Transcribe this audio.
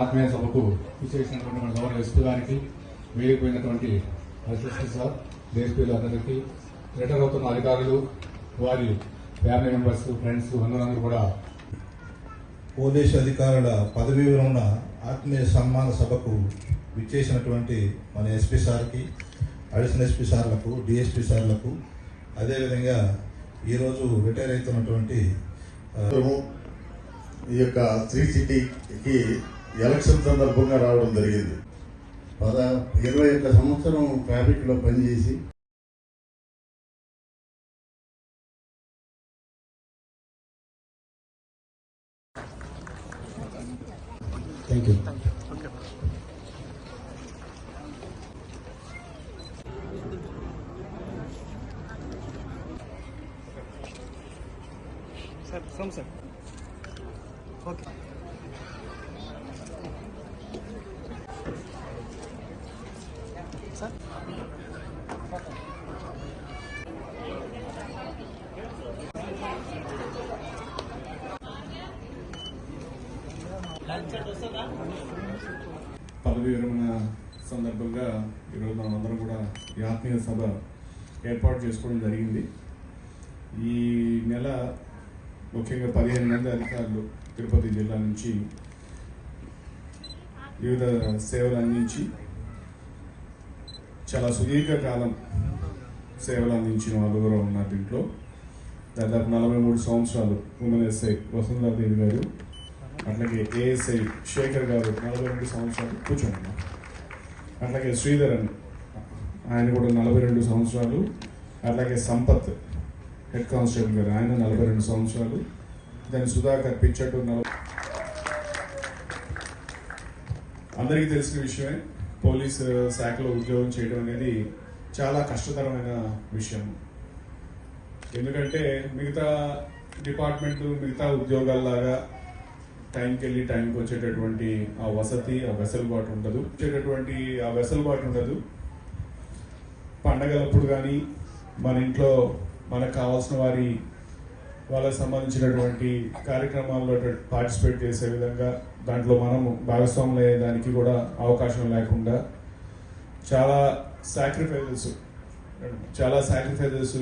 ఆత్మీయ సభకు విచ్చేసినటువంటి మన గౌరవ ఎస్పీ గారికి వేయకపోయినటువంటి అసిస్టెంట్ సార్ డిఎస్పీలు అందరికీ రిటైర్ అవుతున్న అధికారులు వారి ఫ్యామిలీ మెంబర్స్ ఫ్రెండ్స్ అందరూ కూడా పోలీసు అధికారుల పదవీ విరమణ ఆత్మీయ సన్మాన సభకు విచ్చేసినటువంటి మన ఎస్పీ సార్కి అడిషనల్ ఎస్పీ సార్లకు డిఎస్పీ సార్లకు అదేవిధంగా ఈరోజు రిటైర్ అవుతున్నటువంటి ఈ యొక్క శ్రీ సిటీకి ఎలక్షన్ సందర్భంగా రావడం జరిగింది. పద ఇరవై ఒక్క సంవత్సరం ట్రాఫిక్లో పనిచేసి థ్యాంక్ యూ సార్ సోమ్ సార్. ఓకే. సార్. పదవి విరమణ సందర్భంగా ఈరోజు మనం అందరం కూడా ఈ ఆత్మీయ సభ ఏర్పాటు చేసుకోవడం జరిగింది. ఈ నెల ముఖ్యంగా పదిహేను మంది అధికారులు తిరుపతి జిల్లా నుంచి వివిధ సేవలు అందించి చాలా సుదీర్ఘ కాలం సేవలు అందించిన వాళ్ళు కూడా ఉన్నారు దీంట్లో. దాదాపు నలభై మూడు సంవత్సరాలు ఉమెన్ ఎస్ఐ వసుంధరాదేవి గారు అట్లాగే ఏఎస్ఐ శేఖర్ గారు నలభై రెండు సంవత్సరాలు కూర్చోండి అట్లాగే శ్రీధరన్ ఆయన కూడా నలభై రెండు సంవత్సరాలు అట్లాగే సంపత్ హెడ్ కానిస్టేబుల్ గారు ఆయన నలభై రెండు సంవత్సరాలు. దాని సుధాకర్ పిచ్చట్టు నలభై అందరికీ తెలిసిన విషయమే పోలీస్ శాఖలో ఉద్యోగం చేయడం అనేది చాలా కష్టతరమైన విషయం. ఎందుకంటే మిగతా డిపార్ట్మెంట్ మిగతా ఉద్యోగాల్లాగా టైంకి వెళ్ళి టైంకి వచ్చేటటువంటి ఆ వసతి ఆ వెసలుబాటు ఉండదు. వచ్చేటటువంటి ఆ వెసలుబాటు ఉండదు. పండగలప్పుడు కానీ మన ఇంట్లో మనకు కావాల్సిన వారి వాళ్ళకి సంబంధించినటువంటి కార్యక్రమాల్లో పార్టిసిపేట్ చేసే విధంగా దాంట్లో మనం భాగస్వాములు అయ్యేదానికి కూడా అవకాశం లేకుండా చాలా సాక్రిఫైజెస్ చాలా సాక్రిఫైజెస్